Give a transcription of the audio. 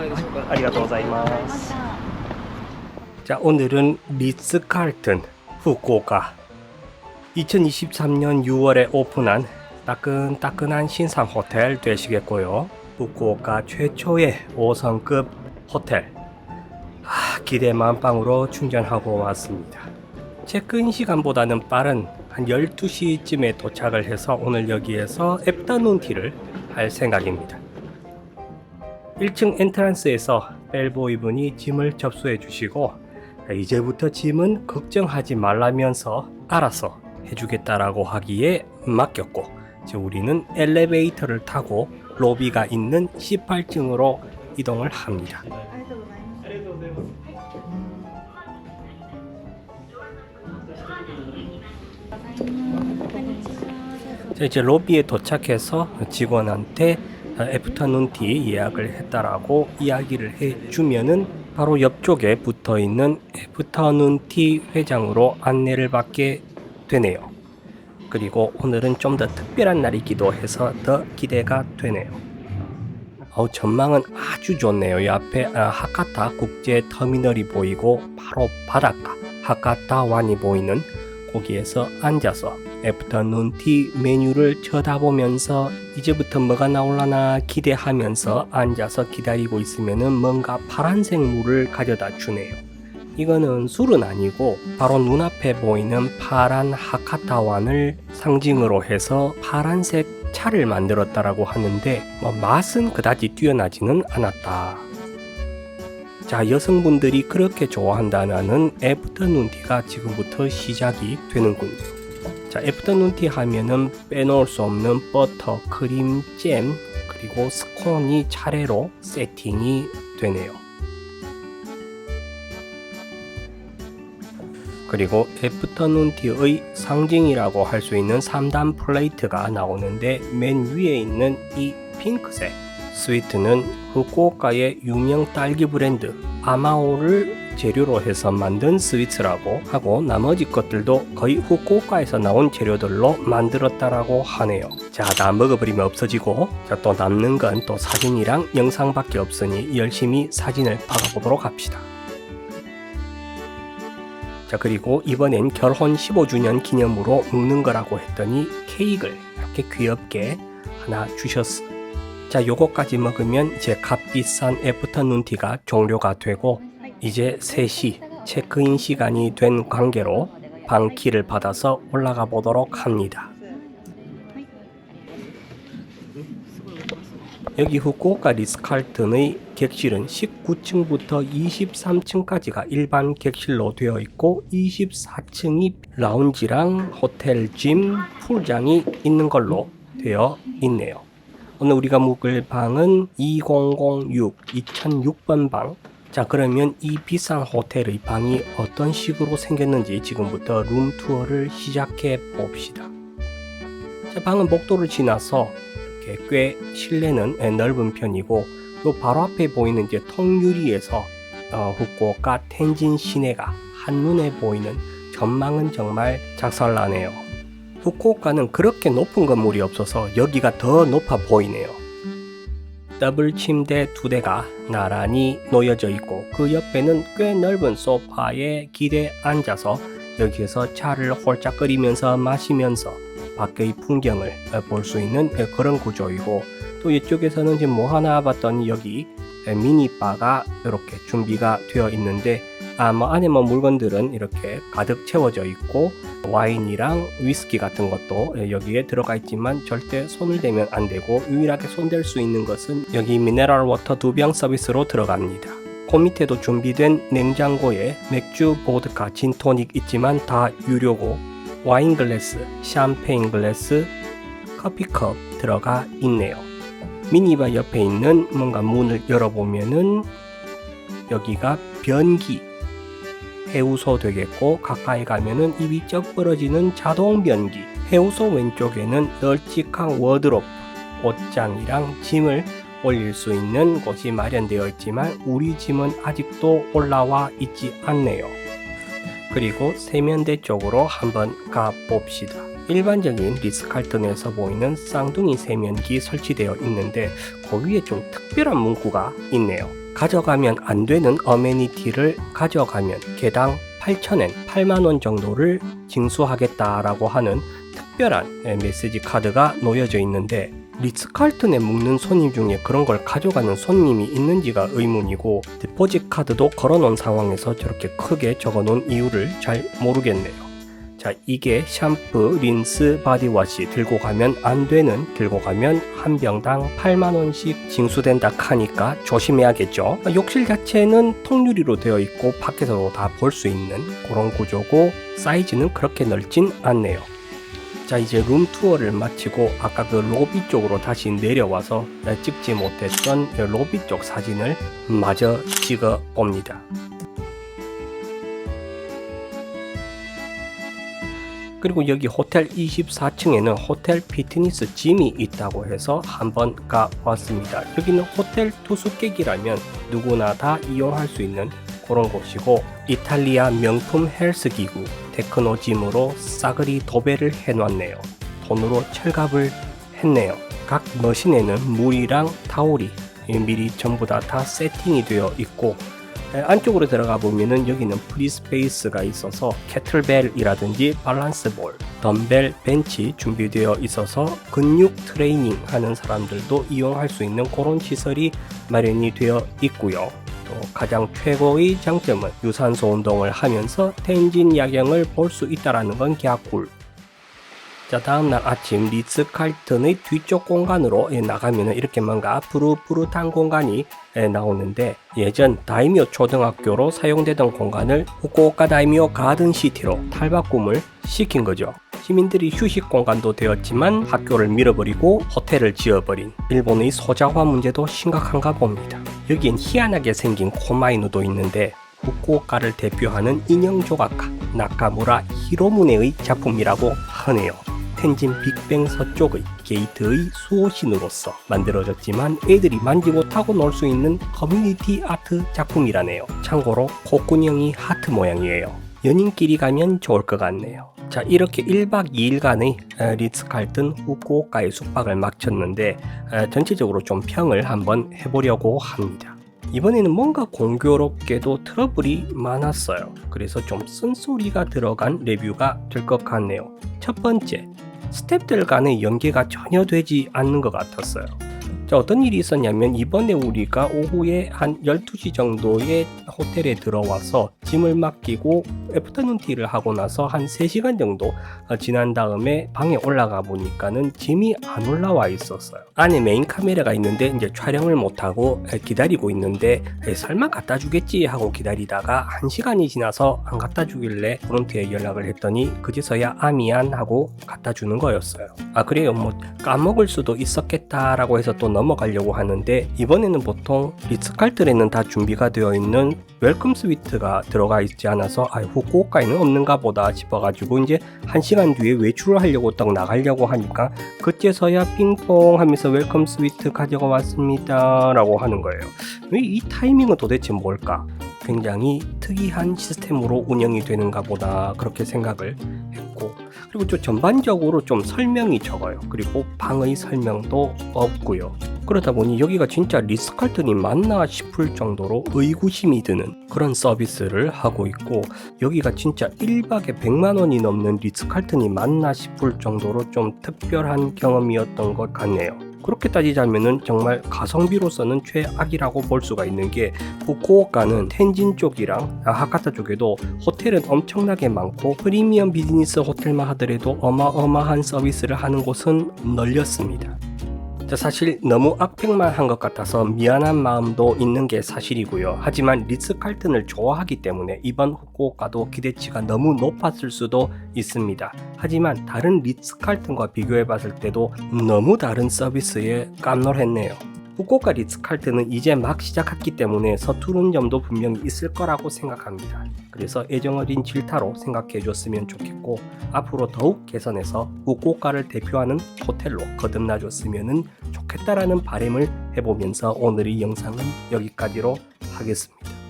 ないでしょうかありがとうございます。자, 오늘은 리츠 칼튼 후쿠오카 2023년 6월에 오픈한 따끈따끈한 신상 호텔 되시겠고요. 후쿠오카 최초의 5성급 호텔. 아, 기대 만빵으로 충전하고 왔습니다. 체크인 시간보다는 빠른 한 12시쯤에 도착을 해서 오늘 여기에서 애프터눈티를 할 생각입니다. 1층 엔트란스에서 벨보이 분이 짐을 접수해 주시고 이제부터 짐은 걱정하지 말라면서 알아서 해주겠다라고 하기에 맡겼고 이제 우리는 엘리베이터를 타고 로비가 있는 18층으로 이동을 합니다. 자, 이제 로비에 도착해서 직원한테 애프터눈티 예약을 했다라고 이야기를 해주면은 바로 옆쪽에 붙어 있는 애프터눈티 회장으로 안내를 받게 되네요. 그리고 오늘은 좀 더 특별한 날이기도 해서 더 기대가 되네요. 어, 전망은 아주 좋네요. 이 앞에 아, 하카타 국제 터미널이 보이고 바로 바닷가 하카타완이 보이는 거기에서 앉아서 애프터눈 티 메뉴를 쳐다보면서 이제부터 뭐가 나올라나 기대하면서 앉아서 기다리고 있으면은 뭔가 파란색 물을 가져다 주네요. 이거는 술은 아니고 바로 눈앞에 보이는 파란 하카타완을 상징으로 해서 파란색 차를 만들었다라고 하는데 뭐 맛은 그다지 뛰어나지는 않았다. 자, 여성분들이 그렇게 좋아한다는 애프터눈티가 지금부터 시작이 되는군요. 자, 애프터눈티 하면은 빼놓을 수 없는 버터, 크림, 잼, 그리고 스콘이 차례로 세팅이 되네요. 그리고 애프터눈티의 상징이라고 할 수 있는 3단 플레이트가 나오는데 맨 위에 있는 이 핑크색 스위트는 후쿠오카의 유명 딸기 브랜드 아마오를 재료로 해서 만든 스위트라고 하고 나머지 것들도 거의 후쿠오카에서 나온 재료들로 만들었다라고 하네요. 자, 다 먹어버리면 없어지고 자, 또 남는 건 또 사진이랑 영상밖에 없으니 열심히 사진을 박아보도록 합시다. 자, 그리고 이번엔 결혼 15주년 기념으로 먹는 거라고 했더니 케이크를 이렇게 귀엽게 하나 주셨어. 자, 요거까지 먹으면 이제 값비싼 애프터 눈티가 종료가 되고 이제 3시 체크인 시간이 된 관계로 방키를 받아서 올라가 보도록 합니다. 여기 후쿠오카 리스칼튼의 객실은 19층부터 23층까지가 일반 객실로 되어 있고 24층이 라운지랑 호텔 짐, 풀장이 있는 걸로 되어 있네요. 오늘 우리가 묵을 방은 2006, 2006번 방. 자, 그러면 이 비싼 호텔의 방이 어떤 식으로 생겼는지 지금부터 룸 투어를 시작해 봅시다. 자, 방은 복도를 지나서 이렇게 꽤 실내는 넓은 편이고 요 바로 앞에 보이는 이제 통유리에서 어, 후쿠오카 텐진 시내가 한눈에 보이는 전망은 정말 작살나네요. 후쿠오카는 그렇게 높은 건물이 없어서 여기가 더 높아 보이네요. 더블 침대 두 대가 나란히 놓여져 있고 그 옆에는 꽤 넓은 소파에 기대 앉아서 여기에서 차를 홀짝거리면서 마시면서 밖의 풍경을 볼 수 있는 그런 구조이고 또 이쪽에서는 지금 뭐 하나 봤더니 여기 미니바가 이렇게 준비가 되어 있는데 아뭐 안에 뭐 물건들은 이렇게 가득 채워져 있고 와인이랑 위스키 같은 것도 여기에 들어가 있지만 절대 손을 대면 안 되고 유일하게 손댈 수 있는 것은 여기 미네랄 워터 두 병 서비스로 들어갑니다. 그 밑에도 준비된 냉장고에 맥주, 보드카, 진토닉 있지만 다 유료고 와인 글래스, 샴페인 글래스, 커피컵 들어가 있네요. 미니바 옆에 있는 뭔가 문을 열어보면은 여기가 변기 해우소 되겠고 가까이 가면은 입이 쩍 벌어지는 자동 변기 해우소 왼쪽에는 널찍한 워드로프 옷장이랑 짐을 올릴 수 있는 곳이 마련되어 있지만 우리 짐은 아직도 올라와 있지 않네요. 그리고 세면대 쪽으로 한번 가 봅시다. 일반적인 리스칼튼에서 보이는 쌍둥이 세면기 설치되어 있는데 그 위에 좀 특별한 문구가 있네요. 가져가면 안 되는 어메니티를 가져가면 개당 8,000엔, 8만 원 정도를 징수하겠다라고 하는 특별한 예, 메시지 카드가 놓여져 있는데 리츠칼튼에 묵는 손님 중에 그런 걸 가져가는 손님이 있는지가 의문이고 디포짓 카드도 걸어놓은 상황에서 저렇게 크게 적어놓은 이유를 잘 모르겠네요. 자, 이게 샴푸, 린스, 바디워시 들고 가면 안 되는 들고 가면 한 병당 8만 원씩 징수된다 하니까 조심해야겠죠. 욕실 자체는 통유리로 되어 있고 밖에서도 다 볼 수 있는 그런 구조고 사이즈는 그렇게 넓진 않네요. 자 이제 룸 투어를 마치고 아까 그 로비 쪽으로 다시 내려와서 찍지 못했던 그 로비 쪽 사진을 마저 찍어 봅니다. 그리고 여기 호텔 24층에는 호텔 피트니스 짐이 있다고 해서 한번 가봤습니다. 여기는 호텔 투숙객이라면 누구나 다 이용할 수 있는 그런 곳이고 이탈리아 명품 헬스 기구 테크노짐으로 싸그리 도배를 해놨네요. 돈으로 철갑을 했네요. 각 머신에는 물이랑 타올이 미리 전부 다, 다 세팅이 되어 있고 에, 안쪽으로 들어가 보면은 여기는 프리 스페이스가 있어서 캐틀벨이라든지 밸런스 볼, 덤벨, 벤치 준비되어 있어서 근육 트레이닝 하는 사람들도 이용할 수 있는 그런 시설이 마련이 되어 있고요. 또 가장 최고의 장점은 유산소 운동을 하면서 텐진 야경을 볼 수 있다라는 건 개꿀. 자 다음날 아침 리츠 칼튼의 뒤쪽 공간으로 예, 나가면은 이렇게 뭔가 푸릇푸릇한 공간이 예, 나오는데 예전 다이미오 초등학교로 사용되던 공간을 후쿠오카 다이미오 가든시티로 탈바꿈을 시킨 거죠. 시민들이 휴식 공간도 되었지만 학교를 밀어버리고 호텔을 지어버린 일본의 소자화 문제도 심각한가 봅니다. 여기엔 희한하게 생긴 코마이누도 있는데 후쿠오카를 대표하는 인형 조각가 나카무라 히로무네의 작품이라고 하네요. 텐진 빅뱅 서쪽의 게이트의 수호신으로서 만들어졌지만 애들이 만지고 타고 놀 수 있는 커뮤니티 아트 작품이라네요. 참고로 콧구녕이 하트 모양이에요. 연인끼리 가면 좋을 것 같네요. 자 이렇게 1박 2일간의 리츠칼튼 후쿠오카의 숙박을 마쳤는데 에, 전체적으로 좀 평을 한번 해보려고 합니다. 이번에는 뭔가 공교롭게도 트러블이 많았어요. 그래서 좀 쓴소리가 들어간 레뷰가 될 것 같네요. 첫 번째, 스탭들 간의 연계가 전혀 되지 않는 것 같았어요. 자, 어떤 일이 있었냐면 이번에 우리가 오후에 한 12시 정도에 호텔에 들어와서 짐을 맡기고 애프터눈 티를 하고 나서 한 3시간 정도 어, 지난 다음에 방에 올라가 보니까는 짐이 안 올라와 있었어요. 안에 메인 카메라가 있는데 이제 촬영을 못하고 기다리고 있는데 설마 갖다 주겠지 하고 기다리다가 1시간이 지나서 안 갖다 주길래 프론트에 연락을 했더니 그제서야 아 미안 하고 갖다 주는 거였어요. 아 그래요 뭐 까먹을 수도 있었겠다라고 해서 또 넘어가려고 하는데 이번에는 보통 리츠칼틀에는 다 준비가 되어 있는 웰컴 스위트가 들어가 있지 않아서 아 후쿠오카에는 없는가 보다 싶어가지고 이제 한 시간 뒤에 외출을 하려고 딱 나가려고 하니까 그제서야 핑퐁 하면서 웰컴 스위트 가져가 왔습니다 라고 하는 거예요. 이, 이 타이밍은 도대체 뭘까? 굉장히 특이한 시스템으로 운영이 되는가 보다 그렇게 생각을 했고 그리고 좀 전반적으로 좀 설명이 적어요 그리고 방의 설명도 없고요 그러다 보니 여기가 진짜 리스칼튼이 맞나 싶을 정도로 의구심이 드는 그런 서비스를 하고 있고 여기가 진짜 1박에 100만 원이 넘는 리스칼튼이 맞나 싶을 정도로 좀 특별한 경험이었던 것 같네요. 그렇게 따지자면은 정말 가성비로서는 최악이라고 볼 수가 있는 게 후쿠오카는 텐진 쪽이랑 하카타 쪽에도 호텔은 엄청나게 많고 프리미엄 비즈니스 호텔만 하더라도 어마어마한 서비스를 하는 곳은 널렸습니다. 자, 사실 너무 악평만 한 것 같아서 미안한 마음도 있는 게 사실이고요. 하지만 리츠 칼튼을 좋아하기 때문에 이번 후쿠오카도 기대치가 너무 높았을 수도 있습니다. 하지만 다른 리츠 칼튼과 비교해 봤을 때도 너무 다른 서비스에 깜놀했네요. 후쿠오카 리츠칼트는 이제 막 시작했기 때문에 서투른 점도 분명히 있을 거라고 생각합니다. 그래서 애정어린 질타로 생각해 줬으면 좋겠고 앞으로 더욱 개선해서 후쿠오카를 대표하는 호텔로 거듭나 줬으면 좋겠다라는 바람을 해보면서 오늘의 영상은 여기까지로 하겠습니다.